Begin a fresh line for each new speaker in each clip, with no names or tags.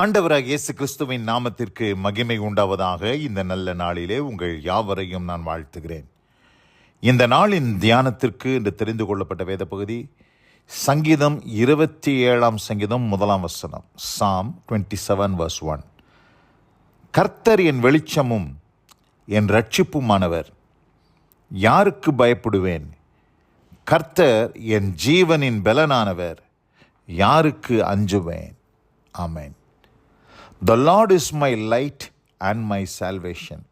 ஆண்டவராக இயேசு கிறிஸ்துவின் நாமத்திற்கு மகிமை உண்டாவதாக இந்த நல்ல நாளிலே உங்கள் யாவரையும் நான் வாழ்த்துகிறேன். இந்த நாளின் தியானத்திற்கு என்று தெரிந்து கொள்ளப்பட்ட வேத பகுதி சங்கீதம் இருபத்தி ஏழாம் சங்கீதம் முதலாம் வசனம் Psalm twenty seven verse one கர்த்தர் என் வெளிச்சமும் என் ரட்சிப்புமானவர் யாருக்கு பயப்படுவேன்? கர்த்தர் என் ஜீவனின் பலனானவர் யாருக்கு அஞ்சுவேன்? ஆமேன். The Lord is my light and my salvation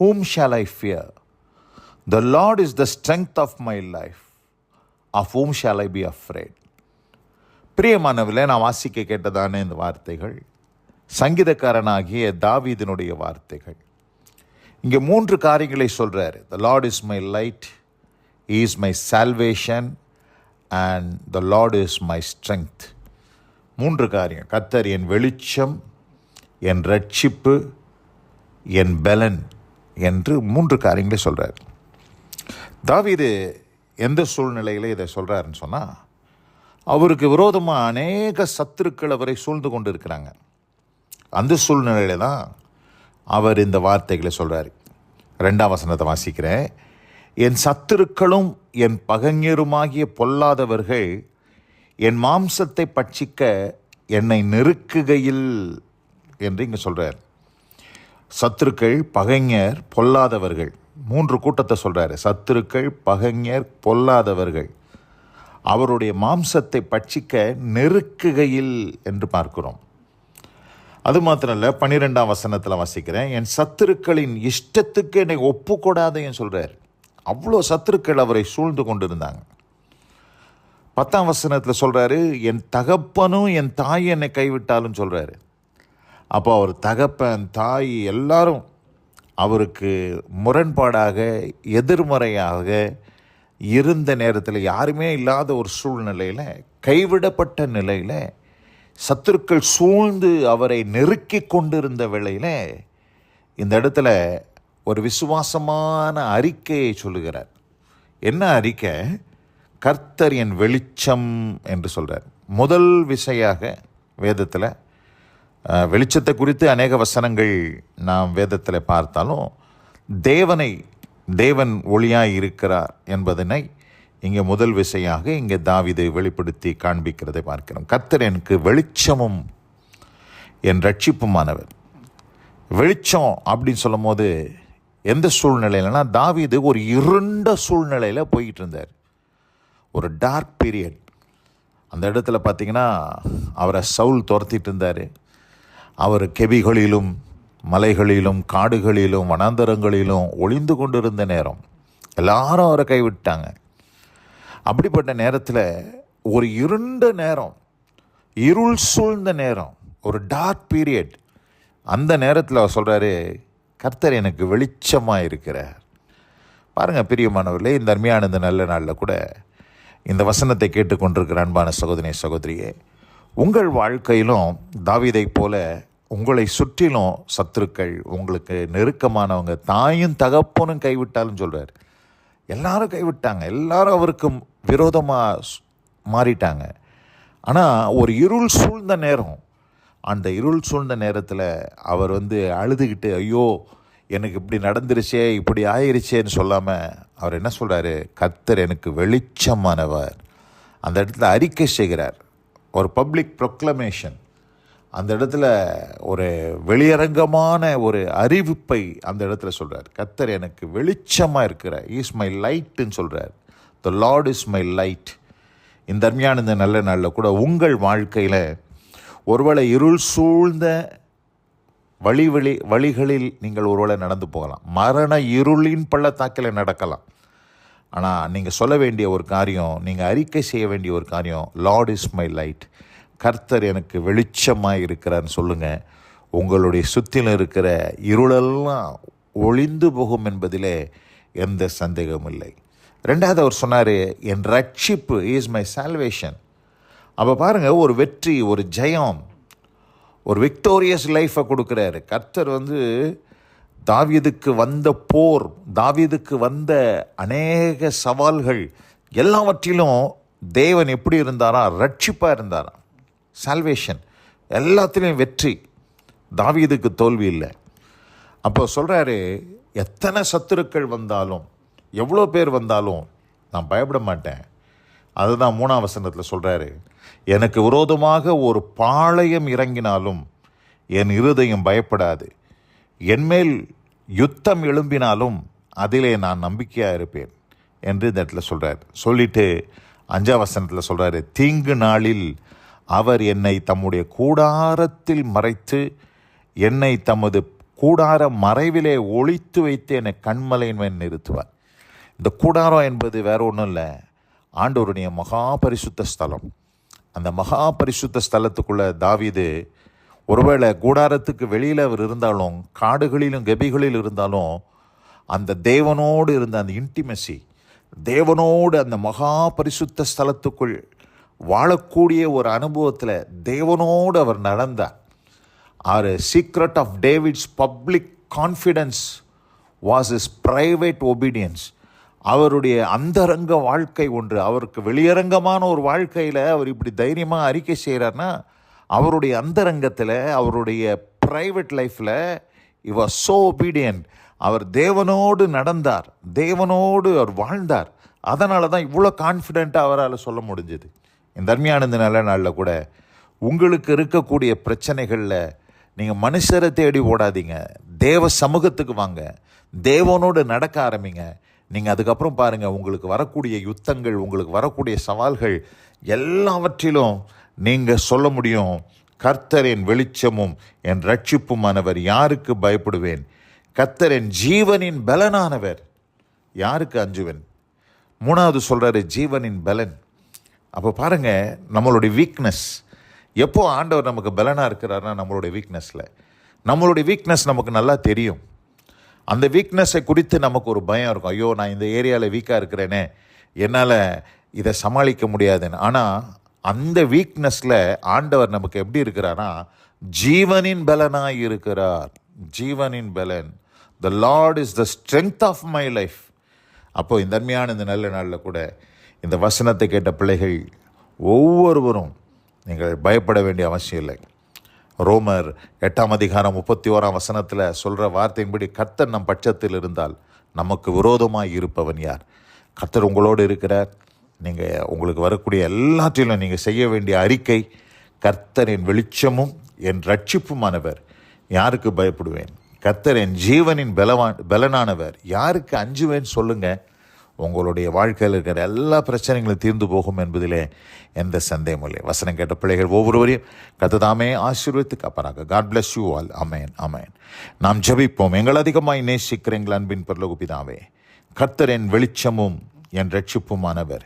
whom shall I fear the Lord is the strength of my life of whom shall I be afraid பிரியமானவர்களே நான் வாசிக்க கேட்டதான இந்த வார்த்தைகள் சங்கீதக்காரனாகிய தாவீதினுடைய வார்த்தைகள். இங்கே மூன்று காரியங்களை சொல்கிறார் the Lord is my light is my salvation and the Lord is my strength மூன்று காரியம். கத்தர் என் வெளிச்சம் என் ரட்சிப்பு என் பலன் என்று மூன்று காரியங்களை சொல்கிறார் தாவீது எந்த சூழ்நிலையில் இதை சொல்கிறாருன்னு சொன்னால் அவருக்கு விரோதமாக அநேக சத்துருக்கள் அவரை சூழ்ந்து கொண்டு இருக்கிறாங்க அந்த சூழ்நிலையில தான் அவர் இந்த வார்த்தைகளை சொல்கிறார் ரெண்டாம் வசனத்தை வாசிக்கிறேன். என் சத்துருக்களும் என் பகைஞருமாகிய பொல்லாதவர்கள் என் மாம்சத்தை பட்சிக்க என்னை நெருக்குகையில் என்று இங்கே சொல்கிறார் சத்துருக்கள் பகைஞர் பொல்லாதவர்கள். மூன்று கூட்டத்தை சொல்கிறாரு சத்துருக்கள் பகைஞர் பொல்லாதவர்கள். அவருடைய மாம்சத்தை பட்சிக்க நெருக்குகையில் என்று பார்க்கிறோம். அது மாத்திரம் இல்லை பன்னிரெண்டாம் வசனத்தில் வாசிக்கிறேன். என் சத்துருக்களின் இஷ்டத்துக்கு என்னை ஒப்புக்கூடாதேன்னு சொல்கிறார் அவ்வளோ சத்துருக்கள் அவரை சூழ்ந்து கொண்டிருந்தாங்க. பத்தாம் வசனத்தில் சொல்கிறாரு என் தகப்பனும் என் தாய் என்னை கைவிட்டாலும் சொல்கிறாரு அப்போ அவர் தகப்பன் தாய் எல்லாரும் அவருக்கு முரண்பாடாக எதிர்மறையாக இருந்த நேரத்தில் யாருமே இல்லாத ஒரு சூழ்நிலையில் கைவிடப்பட்ட நிலையில் சத்துருக்கள் சூழ்ந்து அவரை நெருக்கி கொண்டிருந்த வேளையில் இந்த இடத்துல ஒரு விசுவாசமான அறிக்கையை சொல்லுகிறார். என்ன அறிக்கை? கர்த்தர் என் வெளிச்சம் என்று சொல்கிறார் முதல் விசையாக வேதத்தில் வெளிச்சத்தை குறித்து அநேக வசனங்கள் நாம் வேதத்தில் பார்த்தாலும் தேவனை தேவன் ஒளியாய் இருக்கிறார் என்பதனை இங்கே முதல் விசையாக இங்கே தாவிதை வெளிப்படுத்தி காண்பிக்கிறதை பார்க்கிறோம். கர்த்தர் எனக்கு வெளிச்சமும் என் ரட்சிப்புமானவர். வெளிச்சம் அப்படின்னு சொல்லும் போது எந்த சூழ்நிலையிலனா தாவீது ஒரு இருண்ட சூழ்நிலையில் போயிட்டு இருந்தார். ஒரு டார்க் பீரியட் அந்த இடத்துல பார்த்தீங்கன்னா அவரை சவுல் துரத்திட்டு இருந்தார். அவர் கெபிகளிலும் மலைகளிலும் காடுகளிலும் வனாந்தரங்களிலும் ஒளிந்து கொண்டிருந்த நேரம். எல்லாரும் அவரை கைவிட்டாங்க. அப்படிப்பட்ட நேரத்தில் ஒரு இருண்ட நேரம் இருள் சூழ்ந்த நேரம் ஒரு டார்க் பீரியட் அந்த நேரத்தில் அவர் சொல்கிறாரு கர்த்தர் எனக்கு வெளிச்சமாக இருக்கிறார் பாருங்கள் பிரியமானவர்களே இந்த அருமையான இந்த நல்ல நாளில் கூட இந்த வசனத்தை கேட்டுக்கொண்டிருக்கிற அன்பான சகோதரி சகோதரியே உங்கள் வாழ்க்கையிலும் தாவிதை போல உங்களை சுற்றிலும் சத்துருக்கள் உங்களுக்கு நெருக்கமானவங்க தாயும் தகப்பனும் கைவிட்டாலும் சொல்கிறார் எல்லாரும் கைவிட்டாங்க. எல்லாரும் அவருக்கு விரோதமாக மாறிட்டாங்க. ஆனால் ஒரு இருள் சூழ்ந்த நேரம். அந்த இருள் சூழ்ந்த நேரத்தில் அவர் வந்து அழுதுகிட்டு ஐயோ எனக்கு இப்படி நடந்துருச்சே இப்படி ஆயிருச்சேன்னு சொல்லாமல் அவர் என்ன சொல்கிறாரு கர்த்தர் எனக்கு வெளிச்சமானவர். அந்த இடத்துல அறிக்கை செய்கிறார். ஒரு பப்ளிக் ப்ரொக்ளமேஷன் அந்த இடத்துல ஒரு வெளியரங்கமான ஒரு அறிவிப்பை அந்த இடத்துல சொல்கிறார் கத்தர் எனக்கு வெளிச்சமாக இருக்கிறார் இஸ் மை லைட்டுன்னு சொல்கிறார் the Lord is my light இந்த அருமையான இந்த நல்ல நாளில் கூட உங்கள் வாழ்க்கையில் ஒருவேளை இருள் சூழ்ந்த வழி வழி வழிகளில் நீங்கள் ஒருவேளை நடந்து போகலாம். மரண இருளின் பள்ளத்தாக்கில் நடக்கலாம். ஆனால் நீங்கள் சொல்ல வேண்டிய ஒரு காரியம் நீங்கள் அறிக்கை செய்ய வேண்டிய ஒரு காரியம் லார்ட் இஸ் மை லைட் கர்த்தர் எனக்கு வெளிச்சமாக இருக்கிறான்னு சொல்லுங்கள் உங்களுடைய சுற்றிலும் இருக்கிற இருளெல்லாம் ஒளிந்து போகும் என்பதிலே எந்த சந்தேகமும் இல்லை. ரெண்டாவது அவர் சொன்னார் என் ரட்சிப்பு இஸ் மை சால்வேஷன் அப்போ பாருங்கள் ஒரு வெற்றி ஒரு ஜெயம் ஒரு விக்டோரியஸ் லைஃப்பை கொடுக்குறாரு. கர்த்தர் வந்து தாவீதுக்கு வந்த போர் தாவீதுக்கு வந்த அநேக சவால்கள் எல்லாவற்றிலும் தேவன் எப்படி இருந்தாரா? ரட்சிப்பாக இருந்தாரா? சால்வேஷன் எல்லாத்துலேயும் வெற்றி. தாவீதுக்கு தோல்வி இல்லை. அப்போ சொல்கிறாரு எத்தனை சத்துருக்கள் வந்தாலும் எவ்வளோ பேர் வந்தாலும் நான் பயப்பட மாட்டேன். அதுதான் மூணாம் வசனத்தில் சொல்கிறாரு எனக்கு விரோதமாக ஒரு பாளையம் இறங்கினாலும் என் இருதயம் பயப்படாது. என்மேல் யுத்தம் எழும்பினாலும் அதிலே நான் நம்பிக்கையாக இருப்பேன் என்று இந்த இடத்துல சொல்கிறார் சொல்லிட்டு அஞ்சாம் வசனத்தில் சொல்கிறாரு தீங்கு நாளில் அவர் என்னை தம்முடைய கூடாரத்தில் மறைத்து என்னை தமது கூடார மறைவிலே ஒழித்து வைத்து என்னை கண்மலையின் மேல் நிறுத்துவார். இந்த கூடாரம் என்பது வேற ஒன்றும் இல்லை. ஆண்டோருடைய மகா பரிசுத்த ஸ்தலம். அந்த மகா பரிசுத்த ஸ்தலத்துக்குள்ள தாவிது ஒருவேளை கூடாரத்துக்கு வெளியில் அவர் இருந்தாலும் காடுகளிலும் கெபிகளில் இருந்தாலும் அந்த தேவனோடு இருந்த அந்த இன்டிமெசி தேவனோடு அந்த மகா பரிசுத்த ஸ்தலத்துக்குள் வாழக்கூடிய ஒரு அனுபவத்தில் தேவனோடு அவர் நடந்தார். Our secret of David's public confidence was is private obedience அவருடைய அந்தரங்க வாழ்க்கை ஒன்று அவருக்கு வெளியரங்கமான ஒரு வாழ்க்கையில் அவர் இப்படி தைரியமாக அறிக்கை செய்கிறார்னா அவருடைய அந்தரங்கத்தில் அவருடைய ப்ரைவேட் லைஃப்பில் இவர் சோ ஒபீடியன்ட் அவர் தேவனோடு நடந்தார். தேவனோடு அவர் வாழ்ந்தார். அதனால தான் இவ்வளோ கான்ஃபிடெண்ட்டாக அவரால் சொல்ல முடிஞ்சது. இந்த தர்மியானந்த நல்ல நாளில் கூட உங்களுக்கு இருக்கக்கூடிய பிரச்சனைகளில் நீங்கள் மனுஷரை தேடி ஓடாதீங்க. தேவ சமூகத்துக்கு வாங்க. தேவனோடு நடக்க ஆரம்பிங்க. நீங்கள் அதுக்கப்புறம் பாருங்கள் உங்களுக்கு வரக்கூடிய யுத்தங்கள் உங்களுக்கு வரக்கூடிய சவால்கள் எல்லாவற்றிலும் நீங்கள் சொல்ல முடியும் கர்த்தரின் வெளிச்சமும் என் ரட்சிப்புமானவர் யாருக்கு பயப்படுவேன்? கர்த்தரின் ஜீவனின் பலனானவர் யாருக்கு அஞ்சுவேன்? மூணாவது சொல்கிறாரு ஜீவனின் பலன். அப்போ பாருங்கள் நம்மளுடைய வீக்னஸ் எப்போ ஆண்டவர் நமக்கு பலனாக இருக்கிறாருன்னா நம்மளுடைய வீக்னஸில் நம்மளுடைய வீக்னஸ் நமக்கு நல்லா தெரியும். அந்த வீக்னஸை குறித்து நமக்கு ஒரு பயம் இருக்கும். ஐயோ நான் இந்த ஏரியாவில் வீக்காக இருக்கிறேனே. என்னால் இதை சமாளிக்க முடியாதுன்னு. ஆனால் அந்த வீக்னஸில் ஆண்டவர் நமக்கு எப்படி இருக்கிறாரா ஜீவனின் பலனாய் இருக்கிறார். ஜீவனின் பலன். The Lord is the strength of my life அப்போது இந்த அருமையான இந்த நல்ல நாளில் கூட இந்த வசனத்தை கேட்ட பிள்ளைகள் ஒவ்வொருவரும் நீங்கள் பயப்பட வேண்டிய அவசியம் இல்லை. ரோமர் எட்டாம் அதிகாரம் முப்பத்தி ஓராம் வசனத்தில் சொல்கிற வார்த்தையின்படி கர்த்தர் நம் பட்சத்தில் இருந்தால் நமக்கு விரோதமாக இருப்பவன் யார்? கர்த்தர் உங்களோடு இருக்கிறார். நீங்கள் உங்களுக்கு வரக்கூடிய எல்லாற்றிலும் நீங்கள் செய்ய வேண்டிய அறிக்கை கர்த்தரின் வெளிச்சமும் என் ரட்சிப்புமானவர் யாருக்கு பயப்படுவேன்? கர்த்தர் என் ஜீவனின் பலவான் பலனானவர். யாருக்கு அஞ்சுவேன் சொல்லுங்கள் உங்களுடைய வாழ்க்கையில் இருக்கிற எல்லா பிரச்சனைகளும் தீர்ந்து போகும் என்பதிலே எந்த சந்தேகமும் இல்லை. வசனம் கேட்ட பிள்ளைகள் ஒவ்வொருவரையும் கத்ததாமே ஆசீர்வதித்து காப்பாராக. God bless you all amen amen நாம் ஜெபிப்போம். எங்கள் அதிகமாய் நேசிக்கிற எங்கள் அன்பின் பரலோக கர்த்தர் என் வெளிச்சமும் என் ரட்சிப்புமானவர்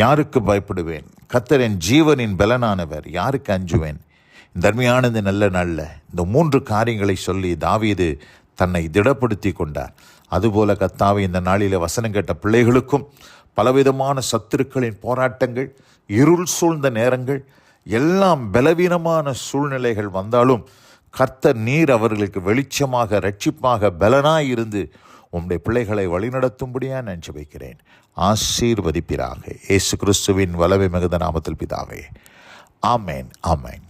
யாருக்கு பயப்படுவேன்? கத்தர் என் ஜீவனின் பலனானவர் யாருக்கு அஞ்சுவேன்? இந்த அருமையான நல்ல நல்ல இந்த மூன்று காரியங்களை சொல்லி தாவீது தன்னை திடப்படுத்தி கொண்டார். அதுபோல கத்தாவை இந்த நாளில் வசனம் கேட்ட பிள்ளைகளுக்கும் பலவிதமான சத்துருக்களின் போராட்டங்கள் இருள் சூழ்ந்த நேரங்கள் எல்லாம் பலவீனமான சூழ்நிலைகள் வந்தாலும் கர்த்த நீர் அவர்களுக்கு வெளிச்சமாக ரட்சிப்பாக பலனாய் இருந்து உம்முடைய பிள்ளைகளை வழிநடத்தும்படியா நான் ஜெபிக்கிறேன் ஆசீர்வதிப்பிறாக இயேசு கிறிஸ்துவின் வலவை மிகுந்த நாமத்தில் பிதாவே. ஆமேன் ஆமேன்.